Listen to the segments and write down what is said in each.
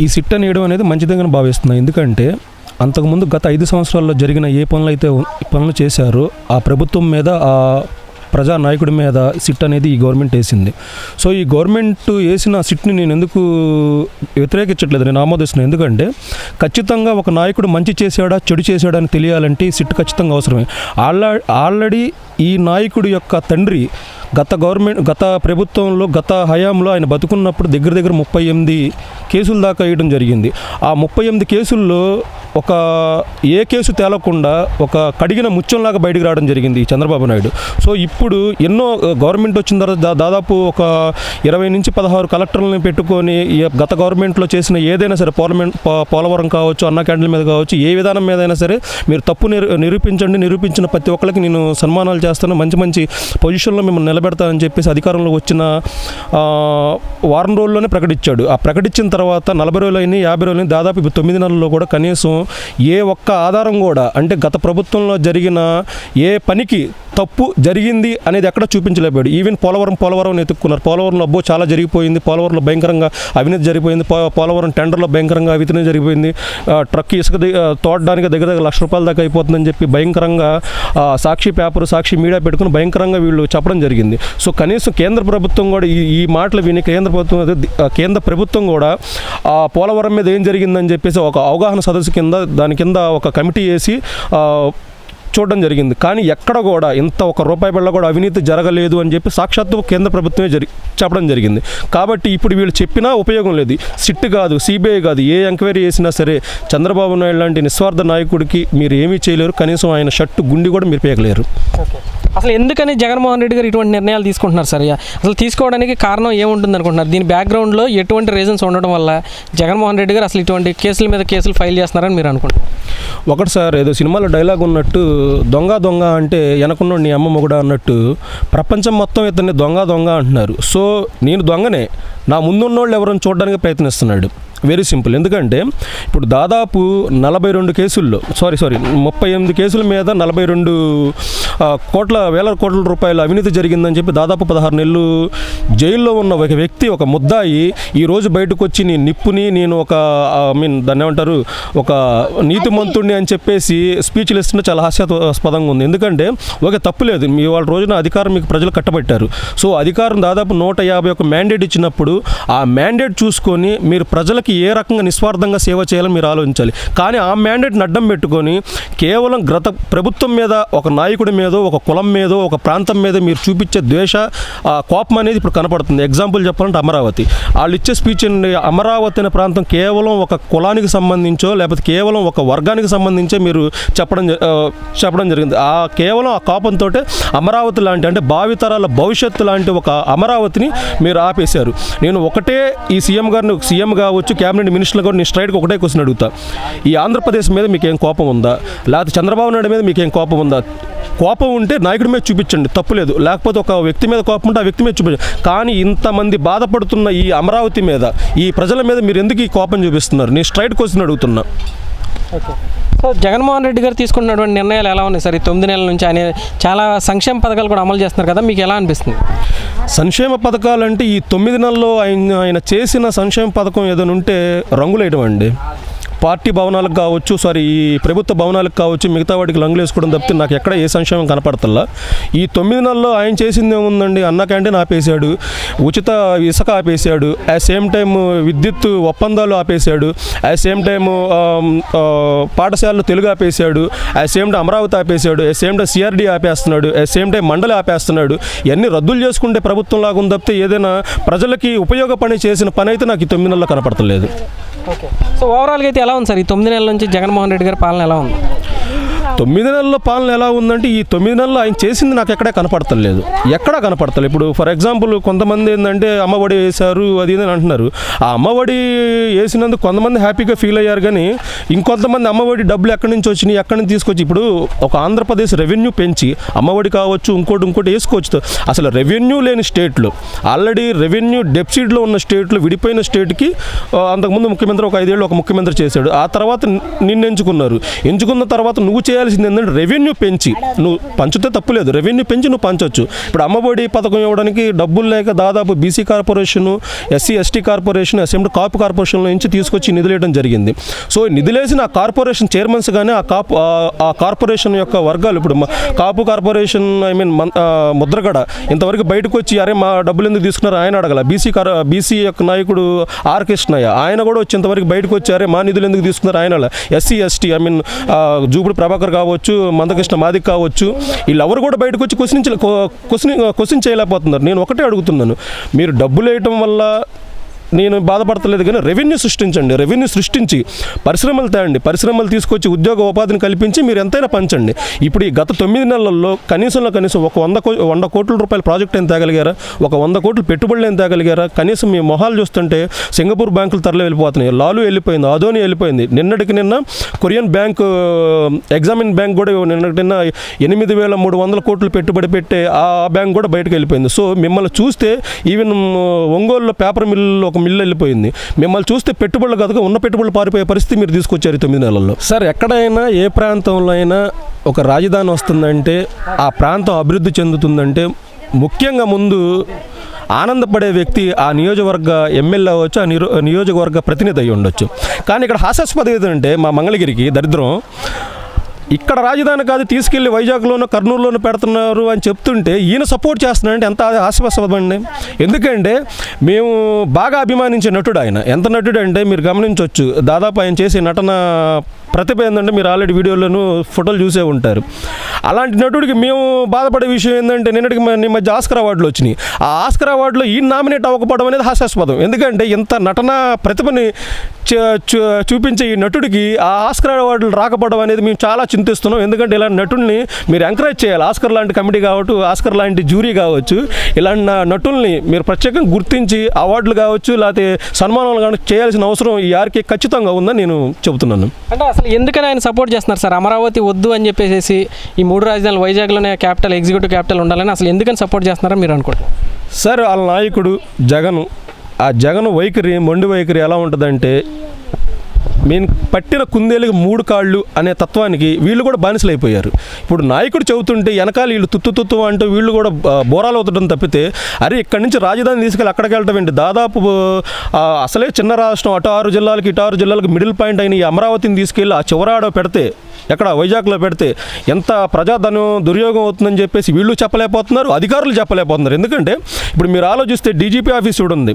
ఈ సిట్ అనేయడం అనేది మంచిదని భావిస్తున్నాను ఎందుకంటే అంతకుముందు గత ఐదు సంవత్సరాల్లో జరిగిన ఏ పనులు అయితే పనులు చేశారో ఆ ప్రభుత్వం మీద ఆ ప్రజా నాయకుడి మీద సిట్ అనేది ఈ గవర్నమెంట్ వేసింది. సో ఈ గవర్నమెంట్ వేసిన సిట్ని నేను ఎందుకు వ్యతిరేకించట్లేదు నేను ఆమోదిస్తున్నాను ఎందుకంటే ఖచ్చితంగా ఒక నాయకుడు మంచి చేశాడా చెడు చేశాడా అని తెలియాలంటే సిట్ ఖచ్చితంగా అవసరమే. ఆల్రె ఆల్రెడీ ఈ నాయకుడి యొక్క తండ్రి గత గవర్నమెంట్ గత ప్రభుత్వంలో గత హయాంలో ఆయన బతుకున్నప్పుడు దగ్గర దగ్గర ముప్పై ఎనిమిది కేసులు దాకా వేయడం జరిగింది. ఆ ముప్పై ఎనిమిది కేసుల్లో ఒక ఏ కేసు తేలకుండా ఒక కడిగిన ముత్యంలాగా బయటకు రావడం జరిగింది చంద్రబాబు నాయుడు. సో ఇప్పుడు ఎన్నో గవర్నమెంట్ వచ్చిన తర్వాత దా- దాదాపు ఒక ఇరవై నుంచి పదహారు కలెక్టర్లను పెట్టుకొని గత గవర్నమెంట్లో చేసిన ఏదైనా సరే పార్లమెంట్ పోలవరం కావచ్చు అన్న క్యాండిల్ మీద కావచ్చు ఏ విధానం మీద అయినా సరే మీరు తప్పు నిరూపించండి నిరూపించిన ప్రతి ఒక్కరికి నేను సన్మానాలు చేస్తాను. మంచి మంచి పొజిషన్లో మిమ్మల్ని నిలబెడతానని చెప్పేసి అధికారంలో వచ్చిన వారం రోజుల్లోనే ప్రకటించాడు. ఆ ప్రకటించిన తర్వాత నలభై రోజులు యాభై రోజులు దాదాపు తొమ్మిది నెలల్లో కూడా కనీసం ఏ ఒక్క ఆధారం కూడా అంటే గత ప్రభుత్వంలో జరిగిన ఏ పనికి తప్పు జరిగింది అనేది ఎక్కడ చూపించలేబాడు ఈవెన్ పోలవరం పోలవరం ఎత్తుక్కున్నారు. పోలవరంలో అబ్బో చాలా జరిగిపోయింది. పోలవరంలో భయంకరంగా అవినీతి జరిగిపోయింది. పో- పోలవరం టెండర్లో భయంకరంగా అవినీతి జరిగిపోయింది. ట్రక్ ఇసుక తోడడానికి దగ్గర దగ్గర లక్ష రూపాయల దాకా అయిపోతుందని చెప్పి భయంకరంగా సాక్షి పేపర్ సాక్షి మీడియా పెట్టుకుని భయంకరంగా వీళ్ళు చెప్పడం జరిగింది. సో కనీసం కేంద్ర ప్రభుత్వం కూడా ఈ ఈ మాటలు విని కేంద్ర ప్రభుత్వం కేంద్ర ప్రభుత్వం కూడా ఆ పోలవరం మీద ఏం జరిగిందని చెప్పేసి ఒక అవగాహన సదస్సు కింద దాని కింద ఒక కమిటీ వేసి చూడడం జరిగింది. కానీ ఎక్కడ కూడా ఇంత ఒక రూపాయి బిళ్ళ కూడా అవినీతి జరగలేదు అని చెప్పి సాక్షాత్తు కేంద్ర ప్రభుత్వమే జరి చెప్పడం జరిగింది. కాబట్టి ఇప్పుడు వీళ్ళు చెప్పినా ఉపయోగం లేదు. సిట్ కాదు సిబిఐ కాదు ఏ ఎంక్వైరీ చేసినా సరే చంద్రబాబు నాయుడు లాంటి నిస్వార్థ నాయకుడికి మీరు ఏమీ చేయలేరు. కనీసం ఆయన షర్టు గుండి కూడా మీరు పేయలేరు అసలు ఎందుకని జగన్మోహన్ రెడ్డి గారు ఇటువంటి నిర్ణయాలు తీసుకుంటున్నారు సార్? అసలు తీసుకోవడానికి కారణం ఏముంటుంది అనుకుంటున్నారు? దీని బ్యాక్గ్రౌండ్లో ఎటువంటి రీజన్స్ ఉండడం వల్ల జగన్మోహన్ రెడ్డి గారు అసలు ఇటువంటి కేసుల మీద కేసులు ఫైల్ చేస్తున్నారని మీరు అనుకుంటున్నారు? ఒకటి సార్ ఏదో సినిమాలో డైలాగ్ ఉన్నట్టు దొంగ దొంగ అంటే వెనకున్న నీ అమ్మ మొగుడా అన్నట్టు ప్రపంచం మొత్తం ఇతన్ని దొంగ దొంగ అంటున్నారు. సో నేను దొంగనే. నా ముందున్నోళ్ళు ఎవరైనా చూడడానికి ప్రయత్నిస్తున్నాడు? వెరీ సింపుల్ ఎందుకంటే ఇప్పుడు దాదాపు నలభై రెండు కేసుల్లో సారీ సారీ ముప్పై ఎనిమిది కేసుల మీద నలభై రెండు కోట్ల వేల కోట్ల రూపాయల అవినీతి జరిగిందని చెప్పి దాదాపు పదహారు నెలలు జైల్లో ఉన్న ఒక వ్యక్తి ఒక ముద్దాయి ఈ రోజు బయటకు వచ్చి నేను నిప్పుని నేను ఒక ఐ మీన్ దాన్ని ఏమంటారు ఒక నీతిమంతుడిని అని చెప్పేసి స్పీచ్లు ఇస్తున్న చాలా హాస్యాస్పదంగా ఉంది. ఎందుకంటే ఒక తప్పు లేదు. మీ వాళ్ళ రోజున అధికారం మీకు ప్రజలు కట్టబెట్టారు. సో అధికారం దాదాపు నూట యాభై ఒక మ్యాండేట్ ఇచ్చినప్పుడు ఆ మ్యాండేట్ చూసుకొని మీరు ప్రజలకి ఏ రకంగా నిస్వార్థంగా సేవ చేయాలని మీరు ఆలోచించాలి. కానీ ఆ మ్యాండేట్ని అడ్డం పెట్టుకొని కేవలం గత ప్రభుత్వం మీద ఒక నాయకుడి మీదో ఒక కులం మీదో ఒక ప్రాంతం మీద మీరు చూపించే ద్వేష ఆ, కోపం అనేది ఇప్పుడు కనపడుతుంది. ఎగ్జాంపుల్ చెప్పాలంటే అమరావతి. వాళ్ళు ఇచ్చే స్పీచ్ ఏంటి అమరావతి అనే ప్రాంతం కేవలం ఒక కులానికి సంబంధించో లేకపోతే కేవలం ఒక వర్గానికి సంబంధించే మీరు చెప్పడం జ- చెప్పడం జరిగింది. ఆ కేవలం ఆ కోపంతో అమరావతి లాంటి అంటే భావితరాల భవిష్యత్తు లాంటి ఒక అమరావతిని మీరు ఆపేశారు. నేను ఒకటే ఈ సీఎం గారిని సీఎం కావచ్చు క్యాబినెట్ మినిస్టర్లు కూడా నేను స్ట్రైట్గా ఒకటే క్వశ్చన్ అడుగుతా. ఈ ఆంధ్రప్రదేశ్ మీద మీకు ఏం కోపం ఉందా? లేకపోతే చంద్రబాబు నాయుడు మీద మీకు ఏం కోపం ఉందా? కోపం ఉంటే నాయకుడి మీద చూపించండి తప్పులేదు లేకపోతే ఒక వ్యక్తి మీద కోపం ఉంటే ఆ వ్యక్తి మీద చూపించండి. కానీ ఇంతమంది బాధపడుతున్న ఈ అమరావతి మీద ఈ ప్రజల మీద మీరు ఎందుకు ఈ కోపం చూపిస్తున్నారు? నేను స్ట్రైట్ క్వశ్చన్ అడుగుతున్నా. సో జగన్మోహన్ రెడ్డి గారు తీసుకున్నటువంటి నిర్ణయాలు ఎలా ఉన్నాయి సార్? ఈ తొమ్మిది నెలల నుంచి ఆయన చాలా సంక్షేమ పథకాలు కూడా అమలు చేస్తున్నారు కదా మీకు ఎలా అనిపిస్తుంది? సంక్షేమ పథకాలంటే ఈ తొమ్మిది నెలల్లో ఆయన ఆయన చేసిన సంక్షేమ పథకం ఏదైనా ఉంటే రంగులేయడం అండి పార్టీ భవనాలకు కావచ్చు సారీ ఈ ప్రభుత్వ భవనాలకు కావచ్చు మిగతా వాటికి లంగులు వేసుకోవడం తప్పితే నాకు ఎక్కడ ఏ సంక్షేమం కనపడతల్లా ఈ తొమ్మిది నెలల్లో ఆయన చేసింది ఏముందండి? అన్న క్యాంటీన్ ఆపేశాడు ఉచిత ఇసుక ఆపేశాడు అట్ సేమ్ టైం విద్యుత్ ఒప్పందాలు ఆపేశాడు అట్ సేమ్ టైం పాఠశాలలో తెలుగు ఆపేశాడు అట్ సేమ్ టైం అమరావతి ఆపేశాడు అట్ సేమ్ టైం సిఆర్డీ ఆపేస్తున్నాడు అట్ సేమ్ టైం మండలి ఆపేస్తున్నాడు. ఇవన్నీ రద్దులు చేసుకుంటే ప్రభుత్వం లాగా ఉంది తప్పితే ఏదైనా ప్రజలకి ఉపయోగపడి చేసిన పని అయితే నాకు ఈ తొమ్మిది నెలల్లో కనపడతలేదు. ఓకే. సో ఓవరాల్గా అయితే ఎలా ఉంది సార్? ఈ తొమ్మిది నెలల నుంచి జగన్మోహన్ రెడ్డి గారి పాలన ఎలా ఉంది? తొమ్మిది నెలల పాలన ఎలా ఉందంటే ఈ తొమ్మిది నెలలు ఆయన చేసింది నాకు ఎక్కడే కనపడతలేదు ఎక్కడా కనపడతలేదు ఇప్పుడు ఫర్ ఎగ్జాంపుల్ కొంతమంది ఏంటంటే అమ్మఒడి వేశారు అది ఇది అని అంటున్నారు. ఆ అమ్మఒడి వేసినందుకు కొంతమంది హ్యాపీగా ఫీల్ అయ్యారు కానీ ఇంకొంతమంది అమ్మఒడి డబ్బులు ఎక్కడి నుంచి వచ్చినాయి ఎక్కడి నుంచి తీసుకొచ్చి ఇప్పుడు ఒక ఆంధ్రప్రదేశ్ రెవెన్యూ పెంచి అమ్మఒడి కావచ్చు ఇంకోటి ఇంకోటి వేసుకోవచ్చు. అసలు రెవెన్యూ లేని స్టేట్లు ఆల్రెడీ రెవెన్యూ డెప్సిట్లో ఉన్న స్టేట్లు విడిపోయిన స్టేట్కి అంతకుముందు ముఖ్యమంత్రి ఒక ఐదేళ్ళు ఒక ముఖ్యమంత్రి చేశాడు. ఆ తర్వాత నిన్ను ఎంచుకున్నారు. ఎంచుకున్న తర్వాత నువ్వు చేయాలి చేయాల్సింది ఏంటంటే రెవెన్యూ పెంచి. నువ్వు పంచితే తప్పులేదు రెవెన్యూ పెంచి నువ్వు పంచవచ్చు ఇప్పుడు అమ్మఒడి పథకం ఇవ్వడానికి డబ్బులు లేక దాదాపు BC corporation SC ST corporation assembly Kapu corporation నుంచి తీసుకొచ్చి నిధులేయడం జరిగింది. సో నిధులేసిన ఆ కార్పొరేషన్ చైర్మన్స్ కానీ ఆ కాపు ఆ- కార్పొరేషన్ యొక్క వర్గాలు. ఇప్పుడు Kapu corporation I mean Mudragada ఇంతవరకు బయటకు వచ్చి అరే మా డబ్బులు ఎందుకు తీసుకున్నారు? ఆయన అడగల. బీసీ కార్ బీసీ యొక్క నాయకుడు ఆర్ కృష్ణయ్య. ఆయన కూడా వచ్చి ఇంతవరకు బయటకు వచ్చి అరే మా నిధులు ఎందుకు తీసుకున్నారు? ఆయన SC ST I mean Jupudi Prabhakar కావచ్చు మందకృష్ణ మాదిక్ కావచ్చు వీళ్ళెవరు కూడా బయటకు వచ్చి క్వశ్చన్ క్వశ్చన్ క్వశ్చన్ చేయలేకపోతున్నారు. నేను ఒకటే అడుగుతున్నాను. మీరు డబ్బులు వేయటం వల్ల నేను బాధపడతలేదు కానీ రెవెన్యూ సృష్టించండి రెవెన్యూ సృష్టించి పరిశ్రమలు తేండి పరిశ్రమలు తీసుకొచ్చి ఉద్యోగ ఉపాధిని కల్పించి మీరు ఎంతైనా పంచండి. ఇప్పుడు ఈ గత తొమ్మిది నెలల్లో కనీసంలో కనీసం ఒక వంద కో వంద కోట్ల రూపాయల ప్రాజెక్ట్ ఏం తేగలిగారా? ఒక వంద కోట్లు పెట్టుబడులు ఏం తేగలిగారా? కనీసం మీ మొహాలు చూస్తుంటే సింగపూర్ బ్యాంకులు తరలి వెళ్ళిపోతున్నాయి. లాలు వెళ్ళిపోయింది అదోని వెళ్ళిపోయింది. నిన్నటికి నిన్న కొరియన్ బ్యాంక్ ఎగ్జామిన్ బ్యాంక్ కూడా నిన్నటి నిన్న ఎనిమిది వేల మూడు వందల కోట్లు పెట్టుబడి పెట్టే ఆ బ్యాంక్ కూడా బయటకు వెళ్ళిపోయింది. సో మిమ్మల్ని చూస్తే ఈవెన్ ఒంగోలులో పేపర్ మిల్లు ఒక మిల్లు వెళ్ళిపోయింది. మిమ్మల్ని చూస్తే పెట్టుబడులు కదా ఉన్న పెట్టుబడులు పారిపోయే పరిస్థితి మీరు తీసుకొచ్చారు తొమ్మిది నెలల్లో. సార్ ఎక్కడైనా ఏ ప్రాంతంలో అయినా ఒక రాజధాని వస్తుందంటే ఆ ప్రాంతం అభివృద్ధి చెందుతుందంటే ముఖ్యంగా ముందు ఆనందపడే వ్యక్తి ఆ నియోజకవర్గ ఎమ్మెల్యే అవ్వచ్చు ఆ నియోజకవర్గ ప్రతినిధి అయి ఉండొచ్చు. కానీ ఇక్కడ హాస్యాస్పద ఏంటంటే మా మంగళగిరికి దరిద్రం ఇక్కడ రాజధాని కాదు తీసుకెళ్ళి వైజాగ్లోనో కర్నూలులోనో పెడుతున్నారు అని చెప్తుంటే ఈయన సపోర్ట్ చేస్తున్నాడంటే ఎంత హాస్యాస్పదమండి ఎందుకంటే మేము బాగా అభిమానించే నటుడు ఆయన. ఎంత నటుడు అంటే మీరు గమనించవచ్చు దాదాపు ఆయన చేసే నటన ప్రతిభ ఏంటంటే మీరు ఆల్రెడీ వీడియోలను ఫోటోలు చూసే ఉంటారు. అలాంటి నటుడికి మేము బాధపడే విషయం ఏంటంటే నిన్నటికి మన- మధ్య ఆస్కర్ అవార్డులు వచ్చినాయి. ఆ ఆస్కర్ అవార్డులో ఈ నామినేట్ అవ్వకపోవడం అనేది హాస్యాస్పదం. ఎందుకంటే ఇంత నటన ప్రతిభని చూ- చూపించే ఈ నటుడికి ఆ ఆస్కర్ అవార్డులు రాకపోవడం అనేది మేము చాలా చింతిస్తున్నాం. ఎందుకంటే ఇలాంటి నటుల్ని మీరు ఎంకరేజ్ చేయాలి. ఆస్కర్ లాంటి కమిటీ కావచ్చు ఆస్కర్ లాంటి జ్యూరీ కావచ్చు ఇలాంటి నా- నటుల్ని మీరు ప్రత్యేకంగా గుర్తించి అవార్డులు కావచ్చు లేకపోతే సన్మానాలు కానీ చేయాల్సిన అవసరం ఈ ఆర్కి ఖచ్చితంగా ఉందని నేను చెబుతున్నాను. అంటే అసలు ఎందుకని ఆయన సపోర్ట్ చేస్తున్నారు సార్? అమరావతి వద్దు అని చెప్పేసి ఈ మూడు రాజధానులు వైజాగ్లోనే క్యాపిటల్ ఎగ్జిక్యూటివ్ క్యాపిటల్ ఉండాలని అసలు ఎందుకని సపోర్ట్ చేస్తున్నారని మీరు అనుకుంటున్నారు? సార్ వాళ్ళ నాయకుడు జగన్ ఆ జగన్ వైఖరి మొండి వైఖరి ఎలా ఉంటుందంటే మేము పట్టిన కుందేలుగా మూడు కాళ్ళు అనే తత్వానికి వీళ్ళు కూడా బానిసలు అయిపోయారు ఇప్పుడు నాయకుడు చెబుతుంటే వెనకాల వీళ్ళు తుత్తు తుత్తు అంటూ వీళ్ళు కూడా బోరాలు అవుతుండడం తప్పితే అరే ఇక్కడి నుంచి రాజధాని తీసుకెళ్ళి అక్కడికి వెళ్ళటం ఏంటి? దాదాపు అసలే చిన్న రాష్ట్రం అటు ఆరు జిల్లాలకి ఇటు ఆరు జిల్లాలకు మిడిల్ పాయింట్ అయిన ఈ అమరావతిని తీసుకెళ్ళి ఆ చివరాడో పెడితే ఎక్కడ వైజాగ్లో పెడితే ఎంత ప్రజాధనం దుర్యోగం అవుతుందని చెప్పేసి వీళ్ళు చెప్పలేకపోతున్నారు అధికారులు చెప్పలేకపోతున్నారు. ఎందుకంటే ఇప్పుడు మీరు ఆలోచిస్తే డీజీపీ ఆఫీస్ ఉంది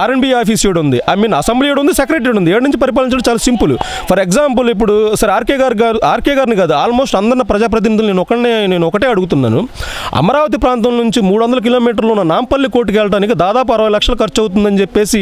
ఆర్ఎన్బి ఆఫీస్ ఉంది ఐ మీన్ అసెంబ్లీ ఉంది సెక్రటరీ ఉంది ఏడు నుంచి పరిపాలించడం చాలా సింపుల్. ఫర్ ఎగ్జాంపుల్ ఇప్పుడు sir RK garu garu RK గారిని కాదు ఆల్మోస్ట్ అందరిన ప్రజాప్రతినిధులు నేను ఒకనే నేను ఒకటే అడుగుతున్నాను. అమరావతి ప్రాంతం నుంచి మూడు వందల కిలోమీటర్లు ఉన్న నాంపల్లి కోర్టుకి వెళ్ళడానికి దాదాపు అరవై లక్షలు ఖర్చు అవుతుందని చెప్పేసి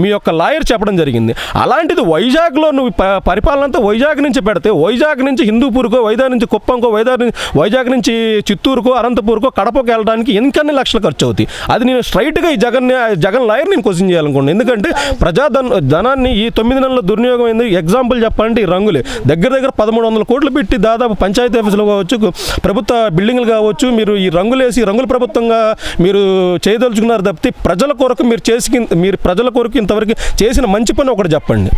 మీ యొక్క లాయర్ చెప్పడం జరిగింది. అలాంటిది వైజాగ్లో నువ్వు పరిపాలన అంతా వైజాగ్ నుంచి పెడితే వైజాగ్ నుంచి హిందూపూర్కో వైజాగ్ నుంచి కుప్పంకో వైజాగ్ నుంచి వైజాగ్ నుంచి చిత్తూరుకో అనంతపూర్కో కడపకు వెళ్ళడానికి ఇంకన్ని లక్షలు ఖర్చు అవుతాయి అది నేను స్ట్రైట్గా ఈ జగన్ జగన్ లాయర్ నేను క్వశ్చన్ చేయాలనుకోండి ఎందుకంటే ప్రజాధన ధనాన్ని ఈ తొమ్మిది నెలల దుర్వినియోగం అయింది ఎగ్జాంపుల్ చెప్పాలంటే ఈ రంగులే. దగ్గర దగ్గర పదమూడు వందల కోట్లు పెట్టి దాదాపు పంచాయతీ ఆఫీసులు కావచ్చు ప్రభుత్వ బిల్డింగ్లు కావచ్చు మీరు ఈ రంగులేసి రంగుల ప్రభుత్వంగా మీరు చేయదలుచుకున్నారు తప్పితే ప్రజల కొరకు మీరు చేసి మీరు ప్రజల కొరకు ఇంతవరకు చేసిన మంచి పని ఒకటి చెప్పండి.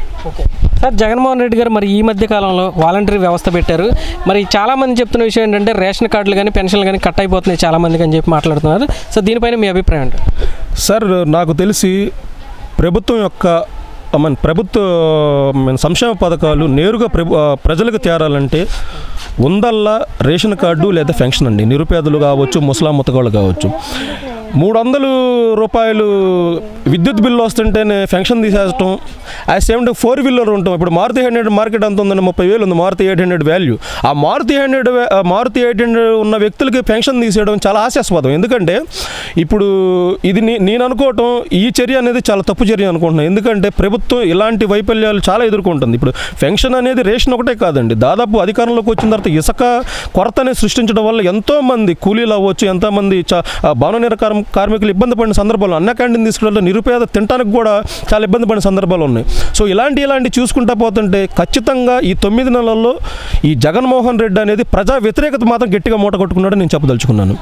సార్ జగన్మోహన్ రెడ్డి గారు మరి ఈ మధ్య కాలంలో వాలంటరీ వ్యవస్థ పెట్టారు. మరి చాలామంది చెప్తున్న విషయం ఏంటంటే రేషన్ కార్డులు కానీ పెన్షన్లు కానీ కట్ అయిపోతున్నాయి చాలామందికి అని చెప్పి మాట్లాడుతున్నారు. సో దీనిపైన మీ అభిప్రాయం ఏంటి? సార్ నాకు తెలిసి ప్రభుత్వం యొక్క మన ప్రభుత్వ సంక్షేమ పథకాలు నేరుగా ప్రభు ప్రజలకు తేరాలంటే ఉందల్లా రేషన్ కార్డు లేదా పెన్షన్ అండి. నిరుపేదలు కావచ్చు ముసలాం ముతగాళ్ళు కావచ్చు. మూడు వందలు రూపాయలు విద్యుత్ బిల్లు వస్తుంటేనే ఫెన్షన్ తీసేయటం. ఆ సేమ్ ఫోర్ వీలర్ ఉంటాం. ఇప్పుడు మారుతి హండ్రెడ్ మార్కెట్ అంత ఉందండి ముప్పై వేలు ఉంది. మారుతి ఎయిట్ హండ్రెడ్ వాల్యూ ఆ Maruti hundred Maruti eight hundred ఉన్న వ్యక్తులకి పెన్షన్ తీసేయడం చాలా హాస్యాస్పదం ఎందుకంటే ఇప్పుడు ఇది నేను అనుకోవటం ఈ చర్య అనేది చాలా తప్పు చర్య అనుకుంటున్నాను. ఎందుకంటే ప్రభుత్వం ఇలాంటి వైఫల్యాలు చాలా ఎదుర్కొంటుంది. ఇప్పుడు పెన్షన్ అనేది రేషన్ ఒకటే కాదండి. దాదాపు అధికారంలోకి వచ్చిన తర్వాత ఇసుక కొరతని సృష్టించడం వల్ల ఎంతోమంది కూలీలు అవ్వచ్చు ఎంతోమంది చా భవన నిరకారం కార్మికులు ఇబ్బంది పడిన సందర్భాలు అన్న క్యాంటీన్ తీసుకెళ్ళి నిరుపేద తినడానికి కూడా చాలా ఇబ్బంది పడిన సందర్భాలు ఉన్నాయి. సో ఇలాంటి ఇలాంటి చూసుకుంటా పోతుంటే ఖచ్చితంగా ఈ తొమ్మిది నెలల్లో ఈ జగన్మోహన్ రెడ్డి అనేది ప్రజా వ్యతిరేకత మాత్రం గట్టిగా మూట కొట్టుకున్నాడని నేను చెప్పదలుచుకున్నాను.